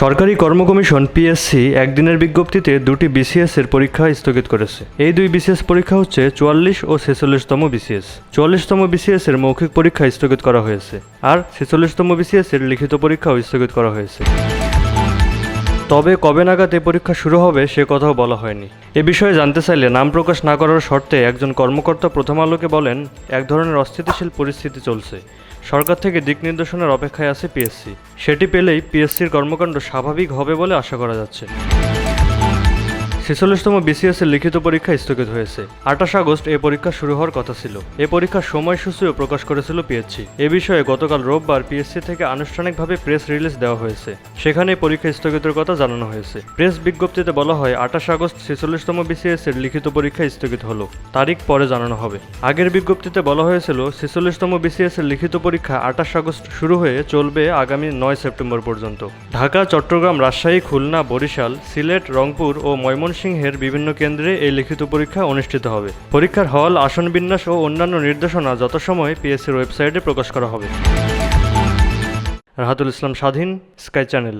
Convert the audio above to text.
সরকারি কর্ম commission PSC একদিনের বিজ্ঞপ্তিতে দুটি বিসিএস এর পরীক্ষা স্থগিত করেছে। এই দুই বিসিএস পরীক্ষা হচ্ছে চুয়াল্লিশ ও ছেচল্লিশতম বিসিএস চুয়াল্লিশতম বিসিএস এর মৌখিক পরীক্ষা স্থগিত করা হয়েছে, আর ছেচল্লিশতম বিসিএস এর লিখিত পরীক্ষাও স্থগিত করা হয়েছে। তবে কবে নাগাদ এ পরীক্ষা শুরু হবে সে কথাও বলা হয়নি। এ বিষয়ে জানতে চাইলে নাম প্রকাশ না করার শর্তে একজন কর্মকর্তা প্রথম আলোকে বলেন, এক ধরনের অস্থিতিশীল পরিস্থিতি চলছে। সরকার থেকে দিক নির্দেশনার অপেক্ষায় আছে পিএসসি। সেটি পেলেই পিএসসির কর্মকাণ্ড স্বাভাবিক হবে বলে আশা করা যাচ্ছে। ছেচল্লিশতম বিসিএস এর লিখিত পরীক্ষা স্থগিত হয়েছে। আঠাশ আগস্ট এ পরীক্ষা শুরু হওয়ার কথা ছিল। এ পরীক্ষার সময়সূচিও প্রকাশ করেছিল পিএসসি এ বিষয়ে গতকাল রোববার পিএসসি থেকে আনুষ্ঠানিকভাবে প্রেস রিলিজ দেওয়া হয়েছে। সেখানে পরীক্ষা স্থগিতের কথা জানানো হয়েছে। প্রেস বিজ্ঞপ্তিতে বলা হয়, আঠাশ আগস্ট ছেচল্লিশতম বিসিএস এর লিখিত পরীক্ষা স্থগিত হলো। তারিখ পরে জানানো হবে। আগের বিজ্ঞপ্তিতে বলা হয়েছিল, ছেচল্লিশতম বিসিএস এর লিখিত পরীক্ষা আঠাশ আগস্ট শুরু হয়ে চলবে আগামী নয় সেপ্টেম্বর পর্যন্ত। ঢাকা, চট্টগ্রাম, রাজশাহী, খুলনা, বরিশাল, সিলেট, রংপুর ও ময়মনসিংহের বিভিন্ন কেন্দ্রে এই লিখিত পরীক্ষা অনুষ্ঠিত হবে। পরীক্ষার হল, আসন বিন্যাস ও অন্যান্য নির্দেশনা যথাসময়ে পিএসসির ওয়েবসাইটে প্রকাশ করা হবে। রাহাতুল ইসলাম স্বাধীন, স্কাই চ্যানেল।